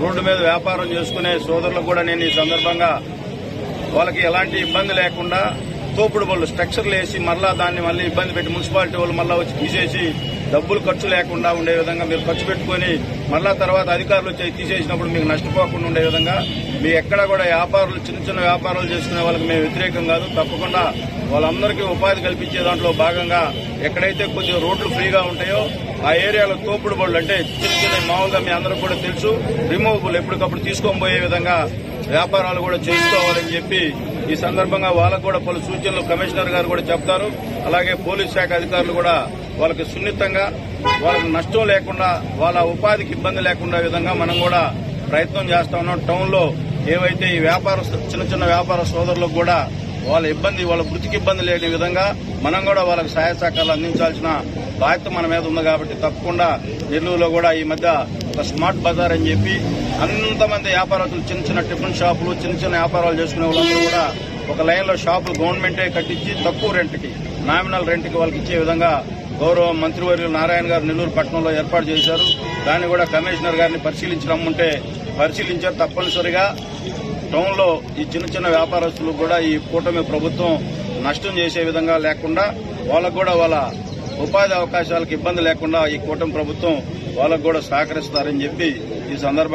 Road మీద వ్యాపారం చేసుకునే సోదరులకు కూడా నేను ఈ సందర్భంగా వాళ్ళకి ఎలాంటి ఇబ్బంది లేకుండా తోపుడు బళ్ళు స్ట్రక్చర్లు వేసి మళ్ళా దాన్ని మళ్ళీ ఇబ్బంది పెట్టి మున్సిపాలిటీ వాళ్ళు మళ్ళీ వచ్చి తీసేసి డబ్బులు ఖర్చు లేకుండా ఉండే విధంగా మీరు ఖర్చు పెట్టుకొని మళ్ళా తర్వాత అధికారులు వచ్చి తీసేసినప్పుడు మీకు నష్టపోకుండా ఉండే విధంగా మీ ఎక్కడ కూడా వ్యాపారులు చిన్న చిన్న వ్యాపారాలు చేసుకునే వాళ్ళకి మేము వ్యతిరేకం కాదు. తప్పకుండా వాళ్ళందరికీ ఉపాధి కల్పించే దాంట్లో భాగంగా ఎక్కడైతే కొద్దిగా రోడ్లు ఫ్రీగా ఉంటాయో ఆ ఏరియాలో తోపుడు బళ్ళు అంటే చిన్న చిన్న మామూలుగా మీ అందరూ కూడా తెలుసు. రిమూవబుల్ ఎప్పటికప్పుడు తీసుకొని పోయే విధంగా వ్యాపారాలు కూడా చేసుకోవాలని చెప్పి ఈ సందర్భంగా వాళ్ళకు కూడా పలు సూచనలు కమిషనర్ గారు కూడా చెప్తారు. అలాగే పోలీస్ శాఖ అధికారులు కూడా వాళ్ళకి సున్నితంగా వాళ్ళకి నష్టం లేకుండా వాళ్ళ ఉపాధికి ఇబ్బంది లేకుండా విధంగా మనం కూడా ప్రయత్నం చేస్తా ఉన్నాం. టౌన్లో ఏవైతే ఈ వ్యాపార చిన్న చిన్న వ్యాపార సోదరులకు కూడా వాళ్ళ ఇబ్బంది వాళ్ళ వృత్తికి ఇబ్బంది లేని విధంగా మనం కూడా వాళ్ళకి సహాయ సహకారాలు అందించాల్సిన బాధ్యత మన మీద ఉంది కాబట్టి తప్పకుండా నెల్లూరులో కూడా ఈ మధ్య ఒక స్మార్ట్ బజార్ అని చెప్పి అంతమంది వ్యాపారస్తులు చిన్న చిన్న టిఫిన్ షాపులు చిన్న చిన్న వ్యాపారాలు చేసుకునే వాళ్ళందరూ కూడా ఒక లైన్లో షాపులు గవర్నమెంటే కట్టించి తక్కువ రెంట్కి నామినల్ రెంట్కి వాళ్ళకి ఇచ్చే విధంగా గౌరవ మంత్రివర్యులు నారాయణ గారు నెల్లూరు పట్టణంలో ఏర్పాటు చేశారు. దాన్ని కూడా కమిషనర్ గారిని పరిశీలించి పరిశీలించారు తప్పనిసరిగా. టౌన్లో ఈ చిన్న చిన్న వ్యాపారస్తులు కూడా ఈ కూటమి ప్రభుత్వం నష్టం చేసే విధంగా లేకుండా వాళ్ళకు కూడా వాళ్ళ ఉపాధి అవకాశాలకు ఇబ్బంది లేకుండా ఈ కూటమి ప్రభుత్వం వాళ్ళకు కూడా సహకరిస్తారని చెప్పి ఈ సందర్భంగా